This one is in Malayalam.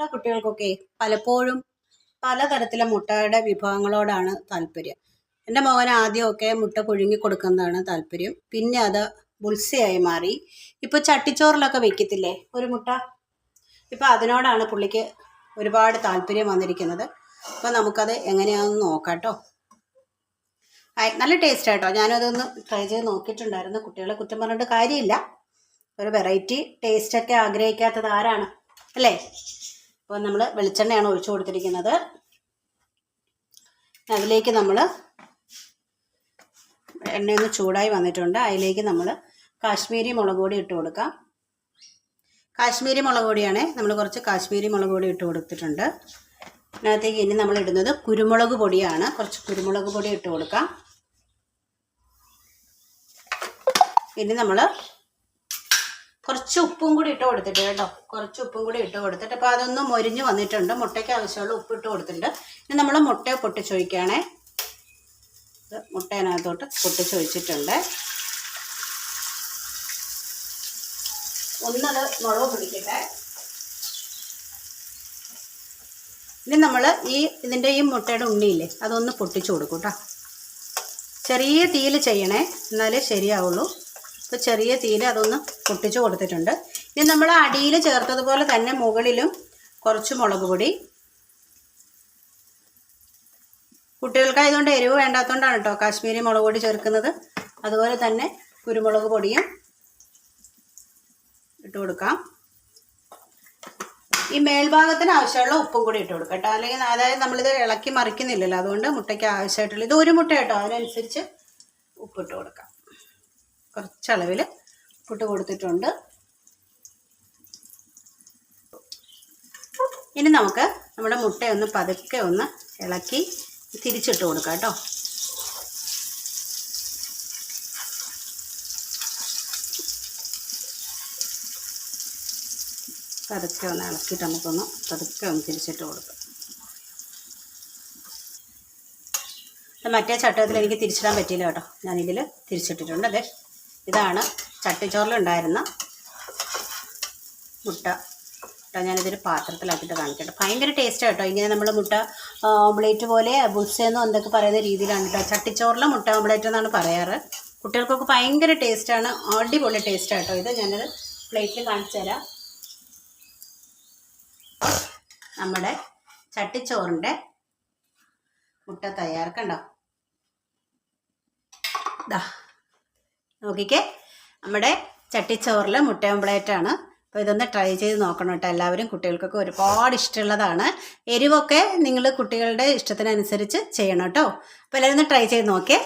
ഇവിടെ കുട്ടികൾക്കൊക്കെ പലപ്പോഴും പലതരത്തിലെ മുട്ടയുടെ വിഭവങ്ങളോടാണ് താല്പര്യം. എന്റെ മകൻ ആദ്യമൊക്കെ മുട്ട പുഴുങ്ങി കൊടുക്കുന്നതാണ് താല്പര്യം. പിന്നെ അത് ബുൾസയായി മാറി. ഇപ്പോൾ ചട്ടിച്ചോറിലൊക്കെ വെക്കത്തില്ലേ? ഒരു മുട്ട? ഇപ്പോൾ അതിനോടാണ് പുള്ളിക്ക് ഒരുപാട് താല്പര്യം വന്നിരിക്കുന്നത്. അപ്പോൾ നമുക്കത് എങ്ങനെയാണെന്ന് നോക്കാം കേട്ടോ. നല്ല ടേസ്റ്റ് ആട്ടോ. ഞാനതൊന്ന് ട്രൈ ചെയ്ത് നോക്കിയിട്ടുണ്ടായിരുന്നു. കുട്ടികളെ കുറ്റം പറഞ്ഞിട്ട് കാര്യമില്ല. ഒരു വെറൈറ്റി ടേസ്റ്റൊക്കെ ആഗ്രഹിക്കാത്തത് ആരാണ്? അല്ലേ? അപ്പോൾ നമ്മൾ വെളിച്ചെണ്ണയാണ് ഒഴിച്ചു കൊടുത്തിരിക്കുന്നത്. അതിലേക്ക് നമ്മൾ എണ്ണയൊന്ന് ചൂടായി വന്നിട്ടുണ്ട്. അതിലേക്ക് നമ്മൾ കാശ്മീരി മുളക് പൊടി ഇട്ട് കൊടുക്കാം. കാശ്മീരി മുളക് പൊടിയാണ് നമ്മൾ കുറച്ച് കാശ്മീരി മുളക് പൊടി ഇട്ട് കൊടുത്തിട്ടുണ്ട്. അതിനകത്തേക്ക് ഇനി നമ്മൾ ഇടുന്നത് കുരുമുളക് പൊടിയാണ്. കുറച്ച് കുരുമുളക് പൊടി ഇട്ട് കൊടുക്കാം. ഇനി നമ്മൾ കുറച്ച് ഉപ്പും കൂടി ഇട്ട് കൊടുത്തിട്ട് കേട്ടോ. കുറച്ച് ഉപ്പും കൂടി ഇട്ട് കൊടുത്തിട്ട് അപ്പോൾ അതൊന്ന് മൊരിഞ്ഞ് വന്നിട്ടുണ്ട്. മുട്ടയ്ക്ക് ആവശ്യമുള്ള ഉപ്പ് ഇട്ട് കൊടുത്തിട്ടുണ്ട്. ഇനി നമ്മൾ മുട്ടയെ പൊട്ടിച്ചൊഴിക്കുകയാണേ. ഇത് മുട്ടേനകത്തോട്ട് പൊട്ടിച്ചൊഴിച്ചിട്ടുണ്ട്. ഒന്നത് മുളക് പിടിക്കട്ടെ. ഇനി നമ്മൾ ഈ ഇതിന്റെ ഈ മുട്ടയുടെ ഉണ്ണിയില്ലേ അതൊന്ന് പൊട്ടിച്ചു കൊടുക്കും കേട്ടോ. ചെറിയ തീയിൽ ചെയ്യണേ എന്നാലേ ശരിയാവുള്ളൂ. അപ്പോൾ ചെറിയ തീയിൽ അതൊന്ന് പൊട്ടിച്ച് കൊടുത്തിട്ടുണ്ട്. ഇനി നമ്മൾ അടിയിൽ ചേർത്തതുപോലെ തന്നെ മുകളിലും കുറച്ച് മുളക് പൊടി. കുട്ടികൾക്കായതുകൊണ്ട് എരിവ് വേണ്ടാത്തതുകൊണ്ടാണ് കേട്ടോ കാശ്മീരി മുളക് പൊടി ചേർക്കുന്നത്. അതുപോലെ തന്നെ കുരുമുളക് പൊടിയും ഇട്ട് കൊടുക്കാം. ഈ മേൽഭാഗത്തിന് ആവശ്യമുള്ള ഉപ്പും കൂടി ഇട്ട് കൊടുക്കാം കേട്ടോ. അല്ലെങ്കിൽ അതായത് നമ്മളിത് ഇളക്കി മറിക്കുന്നില്ലല്ലോ. അതുകൊണ്ട് മുട്ടയ്ക്ക് ആവശ്യമായിട്ടുള്ള ഇത് ഒരു മുട്ട കേട്ടോ. അതിനനുസരിച്ച് ഉപ്പിട്ട് കൊടുക്കാം. കുറച്ചളവിൽ പുട്ട് കൊടുത്തിട്ടുണ്ട്. ഇനി നമുക്ക് നമ്മുടെ മുട്ടയൊന്ന് പതുക്കെ ഒന്ന് ഇളക്കി തിരിച്ചിട്ട് കൊടുക്കാം കേട്ടോ. പതുക്കെ ഒന്ന് ഇളക്കിയിട്ട് നമുക്കൊന്ന് പതുക്കെ ഒന്ന് തിരിച്ചിട്ട് കൊടുക്കാം. മറ്റേ ചട്ടത്തിൽ എനിക്ക് തിരിച്ചിടാൻ പറ്റിയില്ല കേട്ടോ. ഞാനിതിൽ തിരിച്ചിട്ടിട്ടുണ്ട് അതെ ഇതാണ് ചട്ടിച്ചോറിലുണ്ടായിരുന്ന മുട്ട. കേട്ടോ ഞാനിതൊരു പാത്രത്തിലാക്കിയിട്ട് കാണിക്കട്ടെ. ഭയങ്കര ടേസ്റ്റ് കേട്ടോ. ഇങ്ങനെ നമ്മൾ മുട്ട ഓംലേറ്റ് പോലെ ബുസ്സെന്നോ എന്തൊക്കെ പറയുന്ന രീതിയിലാണ് കേട്ടോ. ചട്ടിച്ചോറിലെ മുട്ട ഓംലേറ്റ് എന്നാണ് പറയാറ്. കുട്ടികൾക്കൊക്കെ ഭയങ്കര ടേസ്റ്റാണ് അടിപൊളി ടേസ്റ്റ് കേട്ടോ ഇത്. ഞാനത് പ്ലേറ്റിൽ കാണിച്ചു തരാം. നമ്മുടെ ചട്ടിച്ചോറിന്റെ മുട്ട തയ്യാറാക്കണ്ടോ? ദാ. നോക്കിക്കേ. നമ്മുടെ ചട്ടിച്ചോറിൽ മുട്ട ഓംപ്ലേറ്റാണ് അപ്പോൾ ഇതൊന്ന് ട്രൈ ചെയ്ത് നോക്കണം കേട്ടോ എല്ലാവരും. കുട്ടികൾക്കൊക്കെ ഒരുപാട് ഇഷ്ടമുള്ളതാണ്. എരിവൊക്കെ നിങ്ങൾ കുട്ടികളുടെ ഇഷ്ടത്തിനനുസരിച്ച് ചെയ്യണം കേട്ടോ. അപ്പോൾ എല്ലാവരും ഒന്ന് ട്രൈ ചെയ്ത് നോക്കിയേ.